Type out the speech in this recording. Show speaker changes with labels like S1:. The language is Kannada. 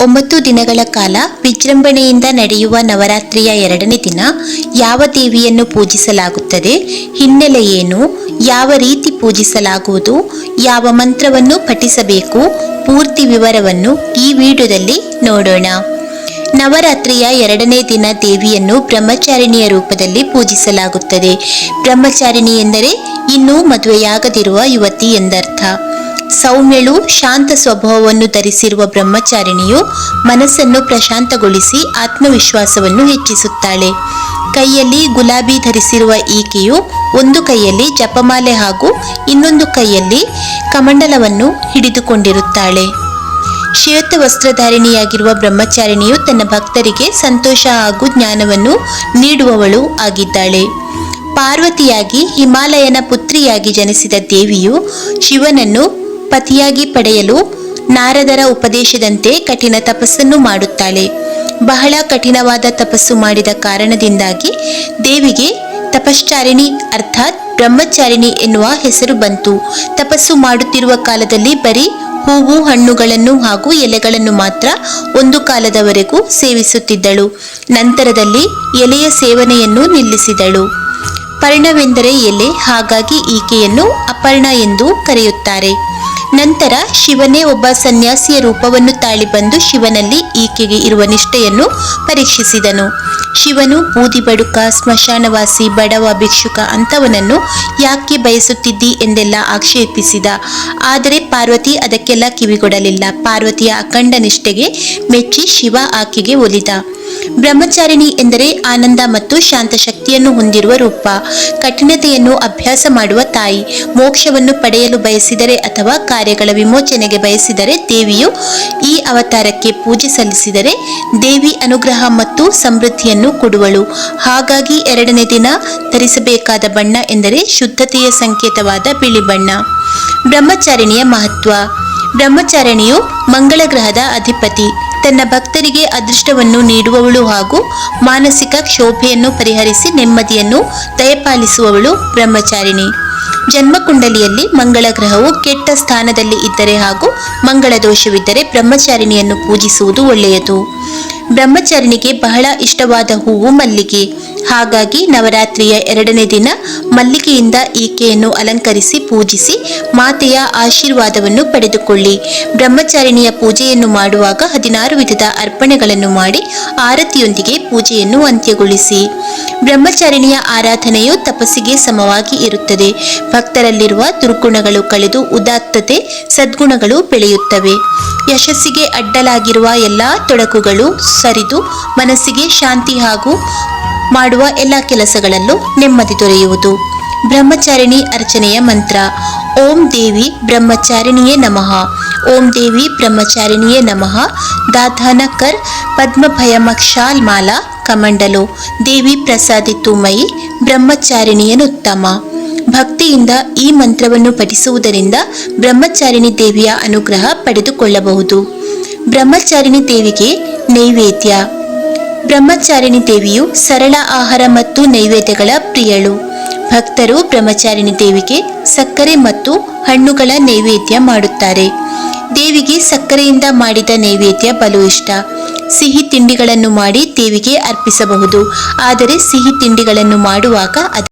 S1: ಒಂಬತ್ತು ದಿನಗಳ ಕಾಲ ವಿಜೃಂಭಣೆಯಿಂದ ನಡೆಯುವ ನವರಾತ್ರಿಯ ಎರಡನೇ ದಿನ ಯಾವ ದೇವಿಯನ್ನು ಪೂಜಿಸಲಾಗುತ್ತದೆ, ಹಿನ್ನೆಲೆ ಏನು, ಯಾವ ರೀತಿ ಪೂಜಿಸಲಾಗುವುದು, ಯಾವ ಮಂತ್ರವನ್ನು ಪಠಿಸಬೇಕು, ಪೂರ್ತಿ ವಿವರವನ್ನು ಈ ವಿಡಿಯೋದಲ್ಲಿ ನೋಡೋಣ. ನವರಾತ್ರಿಯ ಎರಡನೇ ದಿನ ದೇವಿಯನ್ನು ಬ್ರಹ್ಮಚಾರಿಣಿಯ ರೂಪದಲ್ಲಿ ಪೂಜಿಸಲಾಗುತ್ತದೆ. ಬ್ರಹ್ಮಚಾರಿಣಿ ಎಂದರೆ ಇನ್ನೂ ಮದುವೆಯಾಗದಿರುವ ಯುವತಿ ಎಂದರ್ಥ. ಸೌಮ್ಯಳು ಶಾಂತ ಸ್ವಭಾವವನ್ನು ಧರಿಸಿರುವ ಬ್ರಹ್ಮಚಾರಿಣಿಯು ಮನಸ್ಸನ್ನು ಪ್ರಶಾಂತಗೊಳಿಸಿ ಆತ್ಮವಿಶ್ವಾಸವನ್ನು ಹೆಚ್ಚಿಸುತ್ತಾಳೆ. ಕೈಯಲ್ಲಿ ಗುಲಾಬಿ ಧರಿಸಿರುವ ಈಕೆಯು ಒಂದು ಕೈಯಲ್ಲಿ ಜಪಮಾಲೆ ಹಾಗೂ ಇನ್ನೊಂದು ಕೈಯಲ್ಲಿ ಕಮಂಡಲವನ್ನು ಹಿಡಿದುಕೊಂಡಿರುತ್ತಾಳೆ. ಶ್ವೇತ ವಸ್ತ್ರಧಾರಿಣಿಯಾಗಿರುವ ಬ್ರಹ್ಮಚಾರಿಣಿಯು ತನ್ನ ಭಕ್ತರಿಗೆ ಸಂತೋಷ ಹಾಗೂ ಜ್ಞಾನವನ್ನು ನೀಡುವವಳು ಆಗಿದ್ದಾಳೆ. ಪಾರ್ವತಿಯಾಗಿ ಹಿಮಾಲಯನ ಪುತ್ರಿಯಾಗಿ ಜನಿಸಿದ ದೇವಿಯು ಶಿವನನ್ನು ಪತಿಯಾಗಿ ಪಡೆಯಲು ನಾರದರ ಉಪದೇಶದಂತೆ ಕಠಿಣ ತಪಸ್ಸನ್ನು ಮಾಡುತ್ತಾಳೆ. ಬಹಳ ಕಠಿಣವಾದ ತಪಸ್ಸು ಮಾಡಿದ ಕಾರಣದಿಂದಾಗಿ ದೇವಿಗೆ ತಪಶ್ಚಾರಿಣಿ ಅರ್ಥಾತ್ ಬ್ರಹ್ಮಚಾರಿಣಿ ಎನ್ನುವ ಹೆಸರು ಬಂತು. ತಪಸ್ಸು ಮಾಡುತ್ತಿರುವ ಕಾಲದಲ್ಲಿ ಬರೀ ಹೂವು, ಹಣ್ಣುಗಳನ್ನು ಹಾಗೂ ಎಲೆಗಳನ್ನು ಮಾತ್ರ ಒಂದು ಕಾಲದವರೆಗೂ ಸೇವಿಸುತ್ತಿದ್ದಳು. ನಂತರದಲ್ಲಿ ಎಲೆಯ ಸೇವನೆಯನ್ನು ನಿಲ್ಲಿಸಿದಳು. ಪರ್ಣವೆಂದರೆ ಎಲೆ, ಹಾಗಾಗಿ ಈಕೆಯನ್ನು ಅಪರ್ಣ ಎಂದು ಕರೆಯುತ್ತಾರೆ. ನಂತರ ಶಿವನೇ ಒಬ್ಬ ಸನ್ಯಾಸಿಯ ರೂಪವನ್ನು ತಾಳಿ ಬಂದು ಶಿವನಲ್ಲಿ ಈಕೆಗೆ ಇರುವ ನಿಷ್ಠೆಯನ್ನು ಪರೀಕ್ಷಿಸಿದನು. ಶಿವನು ಬೂದಿ ಬಡುಕ, ಸ್ಮಶಾನವಾಸಿ, ಬಡವ, ಭಿಕ್ಷುಕ ಅಂಥವನನ್ನು ಯಾಕೆ ಬಯಸುತ್ತಿದ್ದಿ ಎಂದೆಲ್ಲ ಆಕ್ಷೇಪಿಸಿದ. ಆದರೆ ಪಾರ್ವತಿ ಅದಕ್ಕೆಲ್ಲ ಕಿವಿಗೊಡಲಿಲ್ಲ. ಪಾರ್ವತಿಯ ಅಖಂಡ ನಿಷ್ಠೆಗೆ ಮೆಚ್ಚಿ ಶಿವ ಆಕೆಗೆ ಒಲಿದ. ಬ್ರಹ್ಮಚಾರಿಣಿ ಎಂದರೆ ಆನಂದ ಮತ್ತು ಶಾಂತ ಶಕ್ತಿಯನ್ನು ಹೊಂದಿರುವ ರೂಪ, ಕಠಿಣತೆಯನ್ನು ಅಭ್ಯಾಸ ಮಾಡುವ ತಾಯಿ, ಮೋಕ್ಷವನ್ನು ಪಡೆಯಲು ಬಯಸಿದರೆ ಅಥವಾ ಕಾರ್ಯಗಳ ವಿಮೋಚನೆಗೆ ಬಯಸಿದರೆ ದೇವಿಯು ಈ ಅವತಾರಕ್ಕೆ ಪೂಜೆ ಸಲ್ಲಿಸಿದರೆ ದೇವಿ ಅನುಗ್ರಹ ಮತ್ತು ಸಮೃದ್ಧಿಯನ್ನು ಕೊಡುವಳು. ಹಾಗಾಗಿ ಎರಡನೇ ದಿನ ಧರಿಸಬೇಕಾದ ಬಣ್ಣ ಎಂದರೆ ಶುದ್ಧತೆಯ ಸಂಕೇತವಾದ ಬಿಳಿ ಬಣ್ಣ. ಬ್ರಹ್ಮಚಾರಿಣಿಯ ಮಹತ್ವ. ಬ್ರಹ್ಮಚಾರಿಣಿಯು ಮಂಗಳ ಗ್ರಹದ ಅಧಿಪತಿ. ತನ್ನ ಭಕ್ತರಿಗೆ ಅದೃಷ್ಟವನ್ನು ನೀಡುವವಳು ಹಾಗೂ ಮಾನಸಿಕ ಕ್ಷೋಭೆಯನ್ನು ಪರಿಹರಿಸಿ ನೆಮ್ಮದಿಯನ್ನು ದಯಪಾಲಿಸುವವಳು ಬ್ರಹ್ಮಚಾರಿಣಿ. ಜನ್ಮಕುಂಡಲಿಯಲ್ಲಿ ಮಂಗಳ ಗ್ರಹವು ಕೆಟ್ಟ ಸ್ಥಾನದಲ್ಲಿ ಇದ್ದರೆ ಹಾಗೂ ಮಂಗಳ ದೋಷವಿದ್ದರೆ ಬ್ರಹ್ಮಚಾರಿಣಿಯನ್ನು ಪೂಜಿಸುವುದು ಒಳ್ಳೆಯದು. ಬ್ರಹ್ಮಚಾರಿಣಿಗೆ ಬಹಳ ಇಷ್ಟವಾದ ಹೂವು ಮಲ್ಲಿಗೆ. ಹಾಗಾಗಿ ನವರಾತ್ರಿಯ ಎರಡನೇ ದಿನ ಮಲ್ಲಿಗೆಯಿಂದ ಈಕೆಯನ್ನು ಅಲಂಕರಿಸಿ ಪೂಜಿಸಿ ಮಾತೆಯ ಆಶೀರ್ವಾದವನ್ನು ಪಡೆದುಕೊಳ್ಳಿ. ಬ್ರಹ್ಮಚಾರಿಣಿಯ ಪೂಜೆಯನ್ನು ಮಾಡುವಾಗ ಹದಿನಾರು ವಿಧದ ಅರ್ಪಣೆಗಳನ್ನು ಮಾಡಿ ಆರತಿಯೊಂದಿಗೆ ಪೂಜೆಯನ್ನು ಅಂತ್ಯಗೊಳಿಸಿ. ಬ್ರಹ್ಮಚಾರಿಣಿಯ ಆರಾಧನೆಯು ತಪಸ್ಸಿಗೆ ಸಮವಾಗಿ ಇರುತ್ತದೆ. ಭಕ್ತರಲ್ಲಿರುವ ದುರ್ಗುಣಗಳು ಕಳೆದು ಉದಾತ್ತತೆ, ಸದ್ಗುಣಗಳು ಬೆಳೆಯುತ್ತವೆ. ಯಶಸ್ಸಿಗೆ ಅಡ್ಡಲಾಗಿರುವ ಎಲ್ಲ ತೊಡಕುಗಳು ಸರಿದು, ಮನಸ್ಸಿಗೆ ಶಾಂತಿ ಹಾಗೂ ಮಾಡುವ ಎಲ್ಲ ಕೆಲಸಗಳಲ್ಲೂ ನೆಮ್ಮದಿ ದೊರೆಯುವುದು. ಬ್ರಹ್ಮಚಾರಿಣಿ ಅರ್ಚನೆಯ ಮಂತ್ರ. ಓಂ ದೇವಿ ಬ್ರಹ್ಮಚಾರಿಣಿಯೇ ನಮಃ. ಓಂ ದೇವಿ ಬ್ರಹ್ಮಚಾರಿಣಿಯೇ ನಮಃ. ದಾಧಾನ ಕರ್ ಪದ್ಮಭಯಮಕ್ಷಾಲ್ ಮಾಲಾ ಕಮಂಡಲು. ದೇವಿ ಪ್ರಸಾದಿ ತುಮಯಿ ಬ್ರಹ್ಮಚಾರಿಣಿಯನುತ್ತಮ ಭಕ್ತಿಯಿಂದ ಈ ಮಂತ್ರವನ್ನು ಪಠಿಸುವುದರಿಂದ ಬ್ರಹ್ಮಚಾರಿಣಿ ದೇವಿಯ ಅನುಗ್ರಹ ಪಡೆದುಕೊಳ್ಳಬಹುದು. ಬ್ರಹ್ಮಚಾರಿಣಿ ದೇವಿಗೆ ನೈವೇದ್ಯ. ಬ್ರಹ್ಮಚಾರಿಣಿ ದೇವಿಯು ಸರಳ ಆಹಾರ ಮತ್ತು ನೈವೇದ್ಯಗಳ ಪ್ರಿಯಳು. ಭಕ್ತರು ಬ್ರಹ್ಮಚಾರಿಣಿ ದೇವಿಗೆ ಸಕ್ಕರೆ ಮತ್ತು ಹಣ್ಣುಗಳ ನೈವೇದ್ಯ ಮಾಡುತ್ತಾರೆ. ದೇವಿಗೆ ಸಕ್ಕರೆಯಿಂದ ಮಾಡಿದ ನೈವೇದ್ಯ ಬಲು ಇಷ್ಟ. ಸಿಹಿ ತಿಂಡಿಗಳನ್ನು ಮಾಡಿ ದೇವಿಗೆ ಅರ್ಪಿಸಬಹುದು. ಆದರೆ ಸಿಹಿ ತಿಂಡಿಗಳನ್ನು ಮಾಡುವಾಗ ಅದರ